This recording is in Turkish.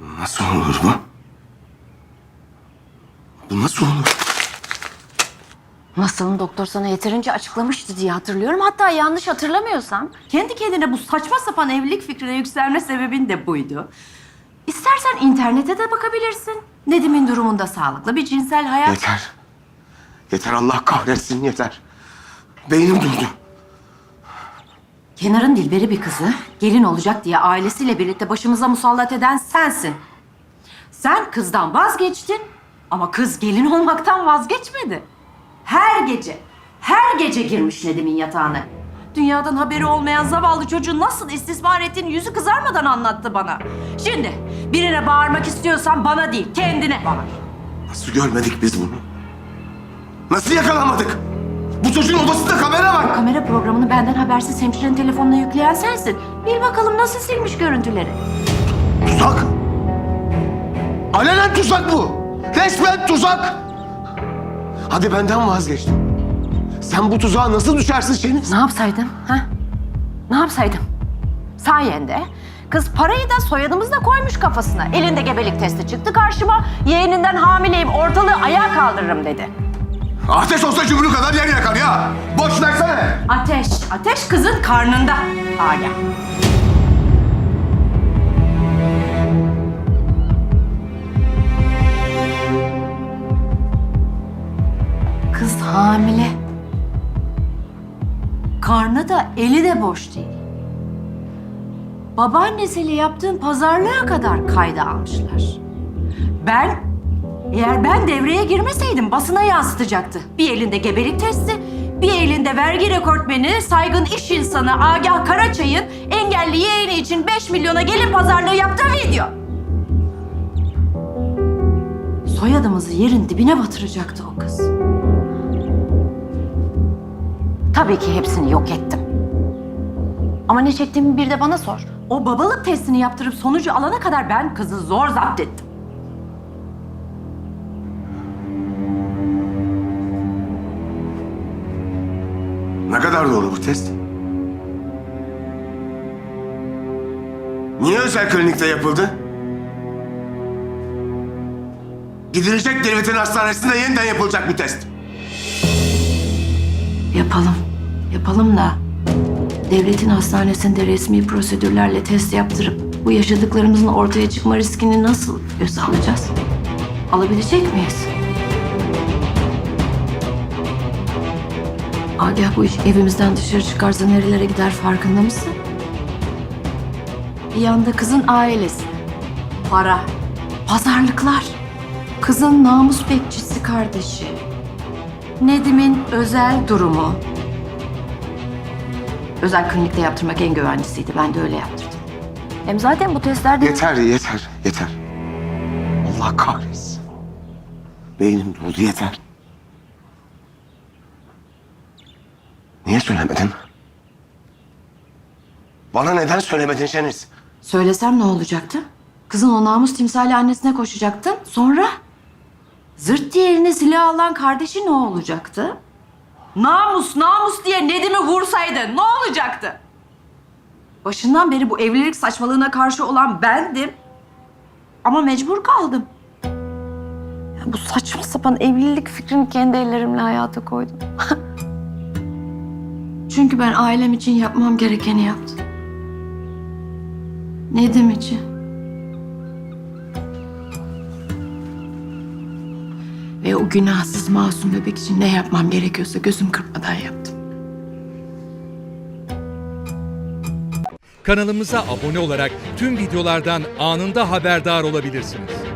Nasıl olur bu? Bu nasıl olur? Nasılın doktor sana yeterince açıklamıştı diye hatırlıyorum. Hatta yanlış hatırlamıyorsam kendi kendine bu saçma sapan evlilik fikrine yükselme sebebin de buydu. İstersen internete de bakabilirsin. Nedim'in durumunda sağlıklı bir cinsel hayat. Yeter. Yeter Allah kahretsin yeter. Beynim durdu. Kenar'ın dilberi bir kızı gelin olacak diye ailesiyle birlikte başımıza musallat eden sensin. Sen kızdan vazgeçtin ama kız gelin olmaktan vazgeçmedi. Her gece, her gece girmiş Nedim'in yatağına. Dünyadan haberi olmayan zavallı çocuğu nasıl istismar ettiğini yüzü kızarmadan anlattı bana. Şimdi birine bağırmak istiyorsan bana değil, kendine bağır. Nasıl görmedik biz bunu? Nasıl yakalanmadık? Bu çocuğun odasında kamera var. Kamera programını benden habersiz hemşirenin telefonuna yükleyen sensin. Bil bakalım nasıl silmiş görüntüleri. Tuzak. Alenen tuzak bu. Resmen tuzak. Hadi benden vazgeçtim. Sen bu tuzağa nasıl düşersin Şeniz? Ne yapsaydım? Ha? Ne yapsaydım? Sayende kız parayı da soyadımızı da koymuş kafasına. Elinde gebelik testi çıktı karşıma. Yeğeninden hamileyim ortalığı ayağa kaldırırım dedi. Ateş olsa cumru kadar yer yakar ya. Boş versene. Ateş, ateş kızın karnında. Agah. Kız hamile. Karnı da eli de boş değil. Babaannesiyle yaptığın pazarlığa kadar kayda almışlar. Ben, eğer ben devreye girmeseydim basına yansıtacaktı. Bir elinde gebelik testi, bir elinde vergi rekortmeni, saygın iş insanı Agah Karaçay'ın engelli yeğeni için 5 milyona gelin pazarlığı yaptığı video. Soyadımızı yerin dibine batıracaktı o kız. Tabii ki hepsini yok ettim. Ama ne çektiğimi bir de bana sor. O babalık testini yaptırıp sonucu alana kadar ben kızı zor zapt ettim. Ne kadar doğru bu test? Niye özel klinikte yapıldı? Gidilecek devletin hastanesinde yeniden yapılacak bu test. Yapalım. Yapalım da devletin hastanesinde resmi prosedürlerle test yaptırıp bu yaşadıklarımızın ortaya çıkma riskini nasıl göze alacağız? Alabilecek miyiz? Agah bu iş evimizden dışarı çıkarsa nerelere gider farkında mısın? Bir yanda kızın ailesi, para, pazarlıklar, kızın namus bekçisi kardeşi, Nedim'in özel durumu. Özel klinikte yaptırmak en güvenlisiydi. Ben de öyle yaptırdım. Hem zaten bu testlerde... Yeter, yeter, yeter. Allah kahretsin. Beynim doldu, yeter. Niye söylemedin? Bana neden söylemedin Şeniz? Söylesem ne olacaktı? Kızın o namus timsali annesine koşacaktın. Sonra? Zırt diye eline silah alan kardeşi ne olacaktı? Namus, namus diye Nedim'i vursaydı ne olacaktı? Başından beri bu evlilik saçmalığına karşı olan bendim. Ama mecbur kaldım. Ya bu saçma sapan evlilik fikrini kendi ellerimle hayata koydum. Çünkü ben ailem için yapmam gerekeni yaptım. Nedim için. Ve o günahsız masum bebek için ne yapmam gerekiyorsa gözüm kırpmadan yaptım. Kanalımıza abone olarak tüm videolardan anında haberdar olabilirsiniz.